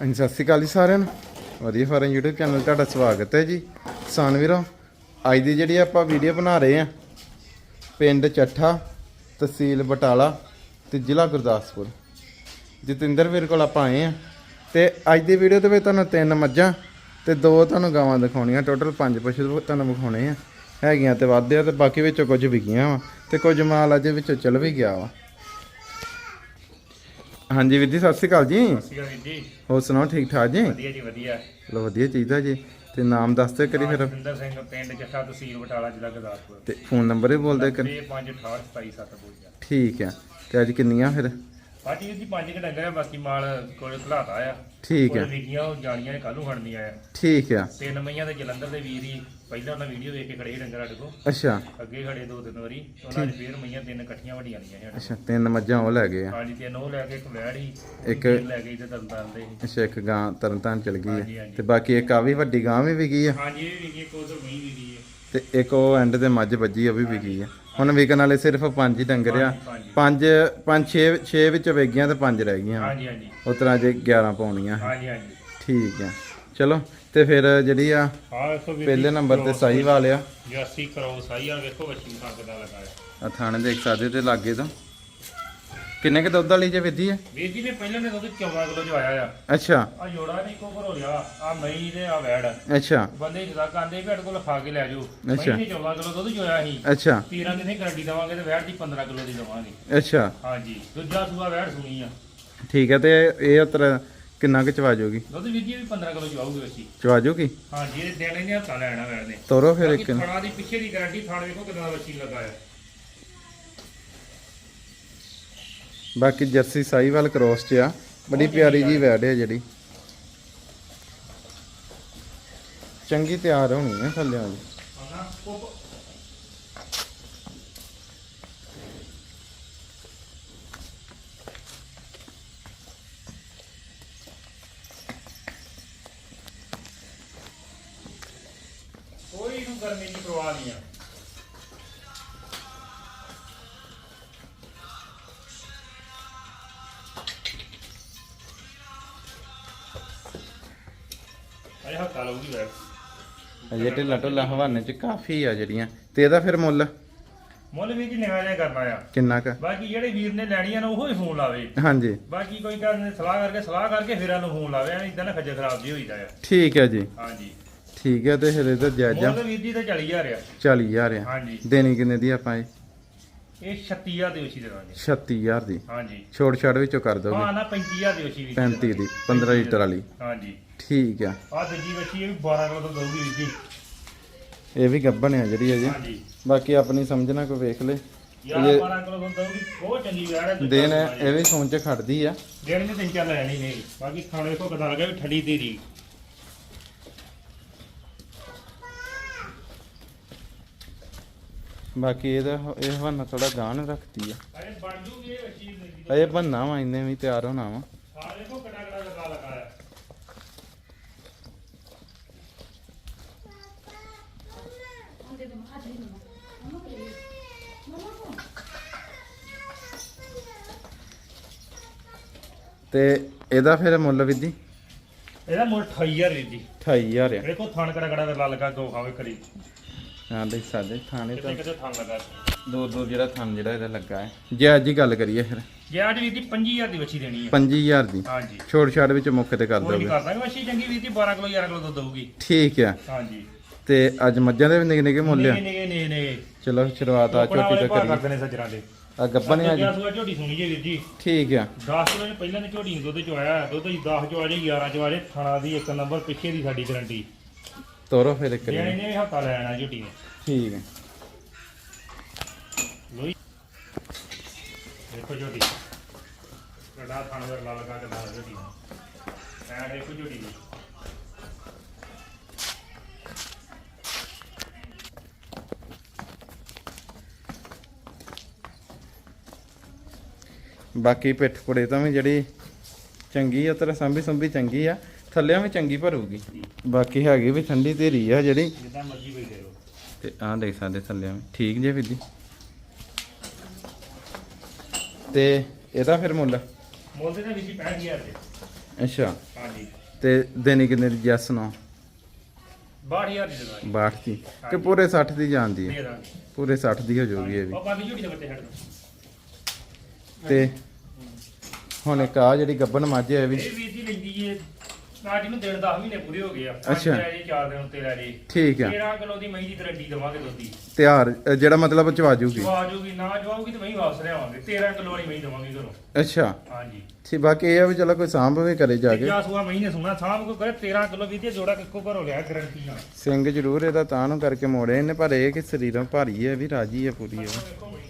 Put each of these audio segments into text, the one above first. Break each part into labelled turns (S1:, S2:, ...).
S1: ਹਾਂਜੀ, ਸਤਿ ਸ਼੍ਰੀ ਅਕਾਲ ਜੀ ਸਾਰਿਆਂ ਨੂੰ। ਵਧੀਆ ਫਾਰਮ YouTube ਚੈਨਲ ਤੁਹਾਡਾ ਸਵਾਗਤ ਹੈ ਜੀ। ਕਿਸਾਨ ਵੀਰੋ, ਅੱਜ ਦੀ ਜਿਹੜੀ ਆਪਾਂ ਵੀਡੀਓ ਬਣਾ ਰਹੇ ਆ ਪਿੰਡ ਚੱਠਾ, ਤਹਿਸੀਲ ਬਟਾਲਾ ਤੇ ਜ਼ਿਲ੍ਹਾ ਗੁਰਦਾਸਪੁਰ। ਜਤਿੰਦਰ ਵੀਰ ਕੋਲ ਆਪਾਂ ਆਏ ਆ ਤੇ ਅੱਜ ਦੀ ਵੀਡੀਓ ਦੇ ਵਿੱਚ ਤੁਹਾਨੂੰ ਤਿੰਨ ਮੱਝਾਂ ਤੇ ਦੋ ਤੁਹਾਨੂੰ ਗਾਵਾਂ ਦਿਖਾਉਣੀਆਂ। ਟੋਟਲ ਪੰਜ ਪਸ਼ੂ ਤੁਹਾਨੂੰ ਵਿਖਾਉਣੇ ਆ। ਹੈਗੀਆਂ ਤੇ ਵੱਧ ਆ ਤੇ ਬਾਕੀ ਵਿੱਚੋਂ ਕੁਝ ਵਿਕੀਆਂ ਵਾ ਤੇ ਕੁਝ ਮਾਲ ਅਜੇ ਵਿੱਚੋਂ ਚਲ ਵੀ ਗਿਆ ਵਾ। ਹਾਂਜੀ ਵੀਰ ਜੀ ਸਤਿ ਸ਼੍ਰੀ ਅਕਾਲ ਜੀ।
S2: ਸੀਗਾ ਵੀਰ ਜੀ।
S1: ਹੋਰ ਸੁਣਾਓ ਠੀਕ ਠਾਕ ਜੀ?
S2: ਵਧੀਆ ਜੀ ਵਧੀਆ।
S1: ਚਲੋ ਵਧੀਆ ਚਾਹੀਦਾ ਜੀ। ਤੇ ਨਾਮ ਦੱਸ ਦਿਓ ਕਰੀ ਫਿਰ।
S2: ਸਿੰਦਰ ਸਿੰਘ ਪਿੰਡ ਜੱਟਾ ਤਹਿਸੀਲ ਬਟਾਲਾ ਜ਼ਿਲ੍ਹਾ ਗੁਰਦਾਸਪੁਰ।
S1: ਤੇ ਫੋਨ ਨੰਬਰ ਵੀ ਬੋਲਦੇ ਕਰ
S2: 65282757
S1: ਠੀਕ ਹੈ। ਤੇ ਅੱਜ ਕਿੰਨੀਆਂ ਫਿਰ?
S2: ਬਾਕੀ ਵੀਰ ਜੀ ਪੰਜ ਕੁ ਡੰਗਰ ਆ ਬਾਕੀ ਮਾਲ ਕੋਲ ਖਲਾਤਾ ਆ।
S1: ਠੀਕ ਹੈ
S2: ਵਿਕੀਆਂ ਉਹ ਜਾਣੀਆਂ ਨੇ ਕੱਲੂ ਖੜਨੀਆਂ ਆ।
S1: ਠੀਕ ਹੈ
S2: ਤਿੰਨ ਮਈਆਂ ਦੇ ਜਲੰਧਰ ਦੇ ਵੀਰ ਹੀ ਪਹਿਲਾਂ ਉਹਨਾਂ ਵੀਡੀਓ ਵੇਖ ਕੇ ਖੜੇ ਸੀ ਡੰਗਰ ਸਾਡੇ ਕੋਲ।
S1: ਅੱਛਾ।
S2: ਅੱਗੇ ਖੜੇ ਦੋ ਤਿੰਨ ਵਾਰੀ। ਉਹਨਾਂ ਦੀ ਫੇਰ ਮਈਆਂ ਤਿੰਨ ਇਕੱਠੀਆਂ ਵੱਡੀਆਂ ਲੀਆਂ ਸਾਡੇ
S1: ਅੱਛਾ ਤਿੰਨ ਮੱਝਾਂ ਉਹ ਲੈ ਗਏ ਆ।
S2: ਹਾਂਜੀ ਤਿੰਨ ਉਹ ਲੈ ਕੇ ਇੱਕ ਵੈੜ ਹੀ
S1: ਇੱਕ-
S2: ਲੈ ਕੇ ਇੱਧਰ ਤਰਨ ਦੇ
S1: ਅੱਛਾ ਇੱਕ ਗਾਂ ਤਰਨਤਾਰਨ ਚਲ ਗਈ ਹੈ। ਤੇ ਬਾਕੀ ਇੱਕ ਆ ਵੀ ਵੱਡੀ ਗਾਂ ਵੀ ਵਿਕੀ ਆ।
S2: ਹਾਂਜੀ ਇਹ ਵੀ ਵਿਕੀ ਉਧਰ ਮਈ ਗਈ
S1: ਤੇ ਇੱਕ ਉਹ ਐਂਡ ਤੇ ਮੱਝ ਵੱਜੀ ਉਹ ਵੀ ਵਿਕੀ ਆ। ਹੁਣ ਵਿਕਣ ਵਾਲੇ ਸਿਰਫ ਪੰਜ ਹੀ ਡੰਗਰ ਆ।
S2: ਪੰਜ, ਪੰਜ।
S1: ਪੰਜ ਪੰਜ 6 6 ਵਿੱਚ ਵਿਕ ਗਈਆਂ ਤੇ ਪੰਜ ਰਹਿ ਗਈਆਂ।
S2: ਹਾਂਜੀ ਹਾਂਜੀ।
S1: ਉਸ ਤਰ੍ਹਾਂ ਜੇ 11 ਪਾਉਣੀਆਂ।
S2: ਹਾਂਜੀ ਹਾਂਜੀ।
S1: ਠੀਕ ਆ। ਚਲੋ ਤੇ ਫਿਰ ਜਿਹੜੀ ਆ
S2: ਹਾਂ ਵੇਖੋ ਵੀਰ
S1: ਪਹਿਲੇ ਨੰਬਰ ਤੇ
S2: ਕਰੋਸ
S1: ਸਾਈ ਵਾਲਿਆ
S2: ਜਾਸੀ ਕਰੋ ਸਾਈ ਆ ਵੇਖੋ ਬੱਚੀ ਨੂੰ ਕਿੱਦਾਂ ਲਗਾਇਆ।
S1: ਆ ਥਾਣੇ ਦੇਖ ਸਕਦੇ ਤੇ ਲਾਗੇ ਤੋਂ। ਕਿੰਨੇ ਕ ਦੁੱਧ ਵਾਲੀ ਜੇ ਵਿਧੀ ਹੈ
S2: ਵੀਰ ਜੀ ਨੇ ਪਹਿਲਾਂ ਨੇ ਦੁੱਧ 14 ਕਿਲੋ ਚ ਆਇਆ ਆ।
S1: ਅੱਛਾ।
S2: ਆ ਜੋੜਾ ਨਹੀਂ ਕੋ ਭਰੋ ਲਿਆ ਆ ਮਈ ਤੇ ਆ ਵੈੜ।
S1: ਅੱਛਾ।
S2: ਬੰਦੇ ਜਦਾ ਕਾਂਦੇ ਭੇਡ ਕੋਲ ਖਾ ਕੇ ਲੈ ਜਾਓ।
S1: ਅੱਛਾ।
S2: ਮਈ ਨੇ 14 ਕਿਲੋ ਦੁੱਧ ਚੋਇਆ ਸੀ।
S1: ਅੱਛਾ।
S2: 13 ਦਿਨੇ ਗਰੰਟੀ ਦਵਾਂਗੇ ਤੇ ਵੈੜ ਦੀ 15 ਕਿਲੋ ਦੀ ਦਵਾਂਗੇ।
S1: ਅੱਛਾ।
S2: ਹਾਂਜੀ। ਦੂਜਾ ਸੂਆ ਵੈੜ ਸੁਣੀ ਆ।
S1: ਠੀਕ ਹੈ ਤੇ ਇਹ ਉਤਰ ਕਿੰਨਾ ਕੁ ਚਵਾ ਜੂਗੀ?
S2: ਦੁੱਧ ਵੀਰ ਜੀ ਵੀ 15 ਕਿਲੋ ਚਵਾਉਗੇ ਬੱਚੀ।
S1: ਚਵਾ ਜੂਗੀ?
S2: ਹਾਂਜੀ ਇਹ ਦੇਣੇ ਨੇ ਹੱਥਾਂ ਲੈਣਾ ਵੈੜ ਨੇ।
S1: ਤੋਰੋ ਫਿਰ
S2: ਬਾਕੀ
S1: ਇੱਕ।
S2: ਥਣਾ ਦੀ ਪਿੱਛੇ ਦੀ ਗਾਰੰਟੀ ਥਾਣ ਵੇਖੋ ਦਾ ਬੱਚੀ ਲਗਾਇਆ।
S1: ਬਾਕੀ ਜਰਸੀ ਸਾਈਵਾਲ ਕ੍ਰੋਸ ਚ ਆ। ਬੜੀ ਪਿਆਰੀ ਜੀ ਵੈੜ ਹੈ ਜਿਹੜੀ। ਚੰਗੀ ਤਿਆਰ ਹੋਣੀ ਹੈ ਥੱਲੇ ਜੀ
S2: ਹਨਾ ਉਹ ਕੋਈ ਨੂੰ ਗਰਮੀ ਦੀ ਪਰਵਾਹ ਨਹੀਂ ਆ। ਵੈਰ
S1: ਅਜੇ ਢਿੱਲਾ ਢੁੱਲਾ ਹਵਾਨੇ ਚ ਕਾਫੀ ਆ ਜਿਹੜੀਆਂ। ਤੇ ਇਹਦਾ ਫਿਰ ਮੁੱਲ?
S2: ਮੁੱਲ ਵੀ ਜੀ ਨਿਆਂ ਜਿਹਾ ਕਰਨਾ ਆ?
S1: ਕਿੰਨਾ ਕ?
S2: ਬਾਕੀ ਜਿਹੜੇ ਵੀਰ ਨੇ ਲੈਣੀਆਂ ਨੇ ਉਹੋ ਹੀ ਫੋਨ ਲਾਵੇ।
S1: ਹਾਂਜੀ।
S2: ਬਾਕੀ ਕੋਈ ਨਹੀਂ ਸਲਾਹ ਕਰਕੇ ਸਲਾਹ ਕਰਕੇ ਫਿਰ ਨੂੰ ਫੋਨ ਲਾਵੇ ਐਵੇਂ ਇਦਾਂ ਨਾ ਖੱਜੇ ਖਰਾਬ ਜੀ ਹੋਈਦਾ ਆ।
S1: ਠੀਕ ਹੈ ਜੀ।
S2: ਹਾਂਜੀ।
S1: ਠੀਕ ਹੈ ਤੇ ਫਿਰ ਇਹਦਾ ਜਾਇਜ਼ਾ
S2: ਮੁੱਲ ਵੀਰ ਜੀ ਤਾਂ 40000 ਆ।
S1: 40000 ਆ।
S2: ਹਾਂਜੀ।
S1: ਦੇਣੀ ਕਿੰਨੇ ਦੀ ਆਪਾਂ ਇਹ?
S2: ਇਹ 36000 ਦੇ ਉਚੀ ਦੇ। ਦਾਂਗੇ
S1: 36000 ਦੀ।
S2: ਹਾਂਜੀ।
S1: ਛੋੜ ਛਾੜ ਵਿੱਚੋਂ ਕਰ ਦੋਗੇ
S2: ਹਾਂ ਨਾ 35000 ਦੇ ਉਚੀ ਵੀ
S1: 35 ਦੀ 15 ਲੀਟਰ ਵਾਲੀ।
S2: ਹਾਂਜੀ।
S1: ਠੀਕ ਆ।
S2: ਆ ਦੂਜੀ ਬੱਚੀ ਇਹ ਵੀ 12 ਕਿਲੋ ਤੋਂ ਦਊਗੀ ਵੀਰ ਜੀ।
S1: ਇਹ ਵੀ ਗੱਬਣ ਆ ਜਿਹੜੀ ਅਜੇ
S2: ਹਾਂਜੀ।
S1: ਬਾਕੀ ਆਪਣੀ ਸਮਝਣਾ ਕੋਈ ਵੇਖ ਲੈ।
S2: ਯਾਰ
S1: ਇਹ
S2: 12 ਕਿਲੋ ਤੋਂ ਦਊਗੀ ਬਹੁਤ ਚੰਗੀ ਵੈੜ ਹੈ
S1: ਦੇਣ ਇਹ ਵੀ ਸੌਂ ਚ ਖੜਦੀ ਆ।
S2: ਦੇਣ ਨੇ ਤਿੰਨ ਚਾਰ ਲੈਣੀ ਨਹੀਂ ਬਾਕੀ ਖਾਣੇ ਕੋ ਪਤਾ ਲੱਗਾ ਵੀ ਠੰਡੀ ਤੇਰੀ
S1: ਬਾਕੀ ਇਹਦਾ ਇਹ ਹਵਾਨਾ ਥੋੜਾ ਗਾਣ ਰੱਖਦੀ ਆ
S2: ਅਰੇ ਬਣ ਜੂਗੀ ਇਹ ਦੀ
S1: ਅਜੇ ਬੰਨਾ ਵਾ ਇੰਨੇ ਵੀ ਤਿਆਰ ਹੋਣਾ ਵਾ।
S2: ਸਾਰੇ ਕੋ ਕਟਾ ਕਟਾ ਲਗਾ ਲਗਾਇਆ
S1: ਤੇ ਇਹਦਾ ਫਿਰ ਮੁੱਲ ਵਿਧੀ?
S2: ਇਹਦਾ ਮੁੱਲ 28000 ਵੀਰ ਜੀ
S1: 28000 ਆ।
S2: ਵੇਖੋ ਥਣ ਕੜਾ ਕੜਾ ਦਾ ਲਗਾ ਗੋ ਖਾਵੇ ਕਰੀ
S1: ਹਾਂ ਦੇਖ ਸਾਡੇ ਥਾਣੇ ਤੋਂ।
S2: ਕਿਤੇ ਕਿਤੇ ਥਣ ਲਗਾ
S1: ਦੂਰ ਦੂਰ ਜਿਹੜਾ ਥਣ ਜਿਹੜਾ ਇਹਦਾ ਲੱਗਾ ਹੈ। ਜੇ ਅੱਜ ਹੀ ਗੱਲ ਕਰੀਏ ਫਿਰ।
S2: ਜੇ ਅੱਜ ਵੀਰ ਜੀ 25000 ਦੀ ਬੱਚੀ ਦੇਣੀ ਹੈ।
S1: 25000 ਦੀ।
S2: ਹਾਂਜੀ।
S1: ਛੋੜ ਛਾੜ ਵਿੱਚ ਮੁੱਖ ਤੇ ਕਰ ਦੋਗੇ।
S2: ਕਰ ਦਾਂਗੇ ਬੱਚੀ ਚੰਗੀ ਵੀਰ ਜੀ 12 ਕਿਲੋ 11 ਕਿਲੋ ਦੁੱਧ ਦਊਗੀ
S1: ਠੀਕ ਆ
S2: ਹਾਂਜੀ।
S1: ਤੇ ਅੱਜ ਮੱਝਾਂ ਦੇ ਵੀ ਨਿੱਕੇ ਨਿੱਕੇ ਮੁੱਲ ਆ।
S2: ਨਹੀਂ ਨਹੀਂ ਨਹੀਂ ਨਹੀਂ
S1: ਚਲੋ ਸ਼ੁਰੂਆਤ ਆ ਝੋਟੀ ਤੋਂ ਕਰੀਏ।
S2: ਕਰਦੇ ਨੇ ਸੱਜਰਾਂ ਦੇ।
S1: ਆ ਗੱਬਣ ਆ ਜੀ
S2: ਸੂਆ ਝੋਟੀ ਸੁਣੀ ਜੇ ਵੀਰ ਜੀ।
S1: ਠੀਕ ਆ।
S2: 10 ਕਿਲੋ ਨੇ ਪਹਿਲਾਂ ਨੇ ਝੋਟੀ ਨੂੰ ਦੁੱਧ ਚੋਇਆ। ਦੁੱਧ ਜੀ 10 ਚੋ ਆਜੇ 11 ਚੋ ਆਜੇ ਥਣਾ ਦੀ ਇੱਕ ਨੰਬਰ ਪਿੱਛੇ ਦੀ ਸਾਡੀ ਗਰੰਟੀ।
S1: ਤੋਰੋ ਫਿਰ ਇੱਕ
S2: ਦੇਣੀ
S1: ਵਾਰੀ।
S2: ਨੇ ਹੱਥਾ ਲੈਣਾ ਝੋਟੀ ਨੇ।
S1: ਠੀਕ ਹੈ।
S2: ਲੋਈ। ਦੇਖੋ ਝੋਟੀ। ਕੜਾ ਥਣ ਵਰ ਲਾ ਲਗਾ ਕੇ ਲਾ ਝੋਟੀ ਐ ਦੇਖੋ ਝੋਟੀ ਦੀ
S1: ਬਾਕੀ ਪਿੱਠ ਪੁੜੇ ਤਾਂ ਵੀ ਜਿਹੜੀ ਚੰਗੀ ਆ ਤੇਰਾ ਸੰਭੀ ਸੰਭੀ ਚੰਗੀ ਆ। ਥੱਲਿਆਂ ਵੀ ਚੰਗੀ ਭਰੂਗੀ। ਬਾਕੀ ਹੈਗੀ ਵੀ ਠੰਡੀ ਧੀਰੀ ਆ ਜਿਹੜੀ।
S2: ਜਿੱਦਾਂ ਮਰਜ਼ੀ ਵੇਖ ਲਓ
S1: ਤੇ ਆਹ ਦੇਖ ਸਕਦੇ ਥੱਲਿਆਂ ਵੀ। ਠੀਕ ਜੇ ਵੀਰ ਜੀ? ਤੇ ਇਹਦਾ ਫਿਰ ਮੁੱਲ?
S2: ਮੁੱਲ ਤੇ ਵਿੱਚ 65000 ਦੇ।
S1: ਅੱਛਾ।
S2: ਹਾਂਜੀ।
S1: ਤੇ ਦੇਣੀ ਕਿੰਨੇ ਦੀ? ਜੈਸ ਨੋ
S2: 62000 ਦੀ ਦਵਾਈ
S1: 62 ਦੀ। ਕਿ ਪੂਰੇ 60 ਦੀ ਜਾਂਦੀ ਹੈ
S2: ਦੇ।
S1: ਪੂਰੇ 60 ਦੀ ਹੋ ਜਾਊਗੀ ਇਹ ਵੀ।
S2: ਉਹ ਬਾਕੀ ਝੋਟੀ ਦੇ ਬੱਚੇ ਛੱਡ ਦੋ।
S1: ਤੇ ਹੁਣ ਇੱਕ ਆ ਜਿਹੜੀ ਗੱਬਨ ਮੱਝ ਹੈ ਇਹ ਵੀ
S2: ਇਹ ਵੀਰ ਜੀ ਲੈਂਦੀ ਏ ਨਾਟੀ ਨੂੰ ਦਿਨ 10 ਮਹੀਨੇ ਪੂਰੇ ਹੋ ਗਏ ਆ। ਪੰਜ
S1: ਅੱਛਾ।
S2: ਲੈ ਜੀ 4 ਦਿਨ ਉੱਤੇ ਲੈ ਜੀ
S1: ਠੀਕ ਆ।
S2: 13 ਕਿਲੋ ਦੀ ਮਹੀਂ ਦੀ ਗਰੰਟੀ ਦਵਾਂਗੇ ਦੁੱਧੀ
S1: ਤਿਆਰ ਅ, ਜਿਹੜਾ ਮਤਲਬ ਚਵਾ ਜੂਗੀ
S2: ਜਵਾ ਜੂਗੀ ਨਾ ਜਵਾਉਗੀ ਤੇ ਮਹੀਂ ਵਾਪਸ ਲਿਆਵਾਂਗੇ 13 ਕਿਲੋ ਵਾਲੀ ਮਹੀਂ ਦਵਾਂਗੇ ਘਰੋਂ।
S1: ਅੱਛਾ।
S2: ਹਾਂਜੀ।
S1: ਠੀਕ ਬਾਕੀ ਇਹ ਆ ਵੀ ਚਲੋ ਕੋਈ ਸਾਂਭ ਵੀ ਕਰੇ ਜਾ ਕੇ।
S2: ਤੀਜਾ ਸੂਆ ਮਹੀਂ ਨੇ ਸੁਣਾ ਸਾਹਮ ਕੋ ਕਰੇ 13 ਕਿਲੋ ਵੀਰ ਜੀ ਜੋੜਾ ਕਿੱਕੋ ਘਰੋਂ ਲਿਆ ਗਰੰਟੀ ਨਾਲ
S1: ਸਿੰਘ ਜ਼ਰੂਰ ਇਹਦਾ ਤਾਂ ਨੂੰ ਕਰਕੇ ਮੋੜੇ ਇਹਨੇ ਪਰ ਇਹ ਕਿ ਸਰੀਰੋਂ ਭਾਰੀ ਹੈ ਵੀ ਰਾਜੀ ਹੈ ਪੂਰੀ
S2: ਵੇਖੋ ਮਹੀਂ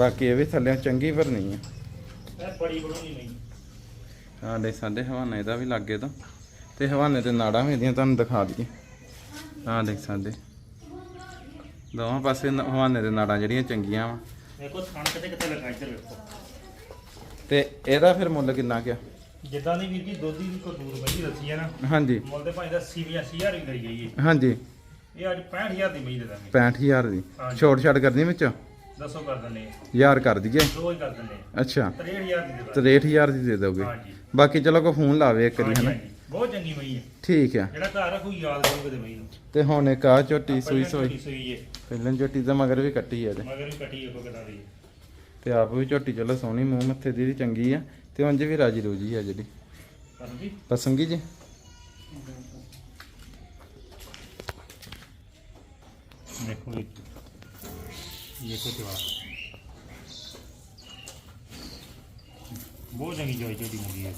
S1: ਬਾਕੀ ਇਹ ਵੀ ਥੱਲੇ ਚੰਗੀ ਭਰਨੀ ਹੈ
S2: ਇਹ ਬੜੀ ਬਣੂਗੀ ਮਹੀਂ
S1: ਸਾਡੇ ਸਾਡੇ ਹਵਾਨੇ ਦਾ ਵੀ ਲੱਗੇ ਤਾਂ। ਤੇ ਹਵਾਨੇ ਤੇ ਨਾੜਾਂ ਵੀ ਇਹਦੀਆਂ ਤੁਹਾਨੂੰ ਦਿਖਾ ਦਈਏ। ਆਹ ਦੇਖ ਸਕਦੇ ਦੋਵਾਂ ਪਾਸੇ ਨ- ਹਵਾਨੇ ਦੇ ਨਾੜਾਂ ਜਿਹੜੀਆਂ ਚੰਗੀਆਂ ਵਾ।
S2: ਵੇਖੋ ਥਣ ਕਿਤੇ ਕਿਤੇ ਲੱਗਾ ਇੱਧਰ ਵੇਖੋ।
S1: ਤੇ ਇਹਦਾ ਫਿਰ ਮੁੱਲ ਕਿੰਨਾ ਕਿਆ
S2: ਜਿੱਦਾਂ ਦੀ ਵੀਰ ਜੀ ਦੁੱਧ ਦੀ ਕੋ ਦੂਰ ਮਹੀਂ ਦੱਸੀ ਹੈ ਨਾ
S1: ਹਾਂਜੀ।
S2: ਮੁੱਲ ਤੇ ਭਾਈ ਦਾ 80 80000 ਹੀ ਕਰੀ ਗਈ ਹੈ
S1: ਹਾਂਜੀ।
S2: ਇਹ ਅੱਜ 65000 ਦੀ ਮਹੀਂ ਦੇ ਦਾਂਗੇ।
S1: 65000 ਦੀ।
S2: ਹਾਂਜੀ।
S1: ਛੋਟ ਛਾਟ ਕਰਨੀ ਵਿੱਚ?
S2: ਦੱਸੋ ਕਰ ਦਿੰਦੇ ਆ।
S1: ਯਾਰ ਕਰ ਦਈਏ?
S2: ਦੋ ਹੀ ਕਰ ਦਿੰਦੇ ਆ।
S1: ਅੱਛਾ।
S2: 63000 ਦੀ ਦੇ ਦਾਂਗੇ
S1: 63000 ਦੀ ਦੇ ਦੋਗੇ
S2: ਹਾਂਜੀ।
S1: ਬਾਕੀ ਚਲੋ ਕੋ ਫੋਨ ਲਾਵੇ ਇੱਕ ਵਾਰੀ ਹਨਾ।
S2: ਬਹੁਤ ਚੰਗੀ ਮਈ ਹੈ
S1: ਠੀਕ ਆ।
S2: ਜਿਹੜਾ ਘਰ ਰੱਖੂ ਯਾਦ ਕਰੂਗੇ ਤੇ ਮਈ ਨੂੰ।
S1: ਤੇ ਹੁਣ ਇੱਕ ਆ ਝੋਟੀ ਸੂਈ ਸੋਈ।
S2: ਝੋਟੀ ਸੂਈ ਹੈ
S1: ਪਹਿਲਾਂ ਝੋਟੀ ਦਾ ਮਗਰ ਵੀ ਕੱਟੀ ਆ ਤੇ।
S2: ਮਗਰ ਵੀ ਕੱਟੀ ਵੇਖੋ ਕਿਦਾਂ ਦੀ ਹੈ
S1: ਤੇ ਆਪ ਵੀ ਝੋਟੀ ਚਲੋ ਸੋਹਣੀ ਮੂੰਹ ਮੱਥੇ ਦੀ ਵੀ ਚੰਗੀ ਆ। ਤੇ ਉਂਝ ਵੀ ਰਾਜੀ ਰੂਜੀ ਆ ਜਿਹੜੀ।
S2: ਜੀ?
S1: ਪਸੰਗੀ ਜੀ?
S2: ਦੇਖੋ ਜੀ। ਦੇਖੋ ਤੇ ਬਹੁਤ ਚੰਗੀ ਜੋਈ ਝੋਟੀ ਮੁੰਗੀ ਹੈ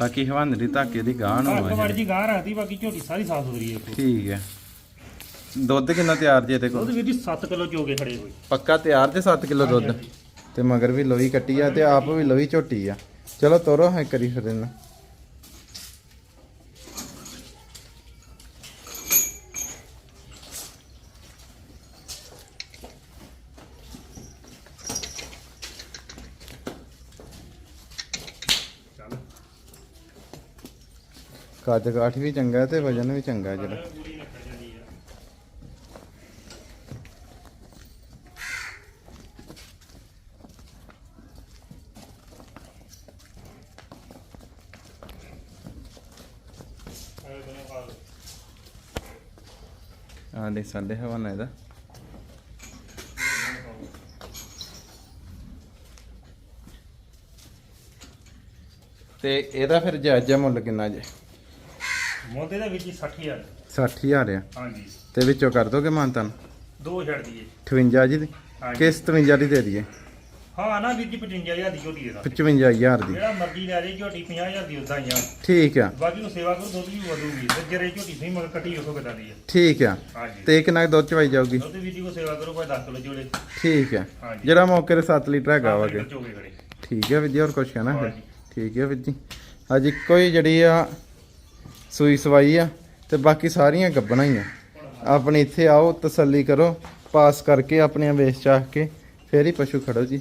S1: ਬਾਕੀ ਹਵਾਨੇ ਦੀ ਧਾਕੇ ਦੀ ਗਾਹ ਨੂੰ ਆ
S2: ਕਮਾੜ ਜੀ ਗਾਂ ਰੱਖਦੀ ਬਾਕੀ ਝੋਟੀ ਸਾਰੀ ਸਾਫ਼ ਸੁਥਰੀ ਹੈ
S1: ਠੀਕ ਹੈ। ਦੁੱਧ ਕਿੰਨਾ ਤਿਆਰ ਜੇ ਤੇ ਕੋਲ?
S2: ਉਹਦੇ ਵੀਰ ਜੀ 7 ਕਿਲੋ ਚੋਗੇ ਖੜੇ ਹੋਏ।
S1: ਪੱਕਾ ਤਿਆਰ ਜੇ 7 ਕਿਲੋ ਦੁੱਧ? ਤੇ ਮਗਰ ਵੀ ਲੋਈ ਕੱਟੀ ਆ ਤੇ ਆਪ ਵੀ ਲੋਈ ਝੋਟੀ ਆ। ਚਲੋ ਤੋਰੋ ਹੈ ਕਰੀ ਫਿਰ ਇਹਨਾਂ
S2: ਚੱਲ
S1: ਕੱਦ ਕਾਠ ਵੀ ਚੰਗਾ ਤੇ ਵਜਨ ਵੀ ਚੰਗਾ ਜਿਹੜਾ।
S2: ਪੂਰੀ ਰੱਖ ਜਾਂਦੀ ਹੈ
S1: ਆ ਦੇ ਸਾਡੇ ਹਵਾਨਾ ਇਹਦਾ। ਤੇ ਇਹਦਾ ਫਿਰ ਜਾਇਜ਼ਾ ਮੁੱਲ ਕਿੰਨਾ ਜੇ?
S2: ਮੋਦੇ ਦਾ ਵਿੱਚ 60000
S1: 60000 ਆ।
S2: ਹਾਂਜੀ।
S1: ਤੇ ਵਿੱਚੋਂ ਕਰ ਦੋਗੇ ਮਾਨਤਨ
S2: ਦੋ ਛੱਡ ਦਈਏ
S1: 58 ਜੀ ਦੀ?
S2: ਹਾਂਜੀ।
S1: ਕਿਸ 53 ਦੀ ਦੇ ਦਈਏ?
S2: ਹਾਂ ਨਾ ਵੀਰ ਜੀ 55000 ਦੀ ਝੋਟੀ ਦੇ ਦਾ
S1: 55000 ਦੀ।
S2: ਜਿਹੜਾ ਮਰਜ਼ੀ ਲੈ ਲਈ ਝੋਟੀ 50000 ਦੀ ਉਦਾਂ ਹੀ ਆ।
S1: ਠੀਕ ਆ।
S2: ਬਾਕੀ ਨੂੰ ਸੇਵਾ ਕਰੂ ਦੁੱਧ ਵੀ ਵਧੂਗੀ। ਤੇ ਜਰੇ ਝੋਟੀ ਸਹੀ ਮਗਰ ਕੱਟੀ ਵੇਖੋ ਕਿਦਾਂ ਦੀ ਹੈ
S1: ਠੀਕ ਆ।
S2: ਹਾਂਜੀ।
S1: ਤੇ ਕਿੰਨਾ ਕੁ ਦੁੱਧ ਚਵਾਈ ਜਾਊਗੀ।
S2: ਦੁੱਧ ਵੀਰ ਜੀ ਕੋ ਸੇਵਾ ਕਰੋ ਕੋਈ 10 ਕਿਲੋ ਚੋਲੇ
S1: ਠੀਕ ਆ।
S2: ਹਾਂਜੀ।
S1: ਜਿਹੜਾ ਮੌਕੇ ਤੇ 7 ਲੀਟਰ ਹੈਗਾ ਵਾ ਕਿ
S2: ਖੜੇ।
S1: ਠੀਕ ਹੈ ਵੀਰ ਜੀ ਹੋਰ ਕੁਛ ਕਹਿਣਾ ਫਿਰ?
S2: ਹਾਂਜੀ।
S1: ਠੀਕ ਹੈ ਵੀਰ ਜੀ। ਅੱਜ ਇੱਕੋ ਹੀ ਜਿਹੜੀ ਆ ਸੂਈ ਸਵਾਈ ਆ ਤੇ ਬਾਕੀ ਸਾਰੀਆਂ ਗੱਬਣਾ ਹੀ ਆ। ਆਪਣੇ ਇੱਥੇ ਆਓ, ਤਸੱਲੀ ਕਰੋ, ਪਾਸ ਕਰਕੇ ਆਪਣੀਆਂ ਵੇਚ ਚਾਹ ਕੇ ਫੇਰ ਹੀ ਪਸ਼ੂ ਖੜੋ ਜੀ।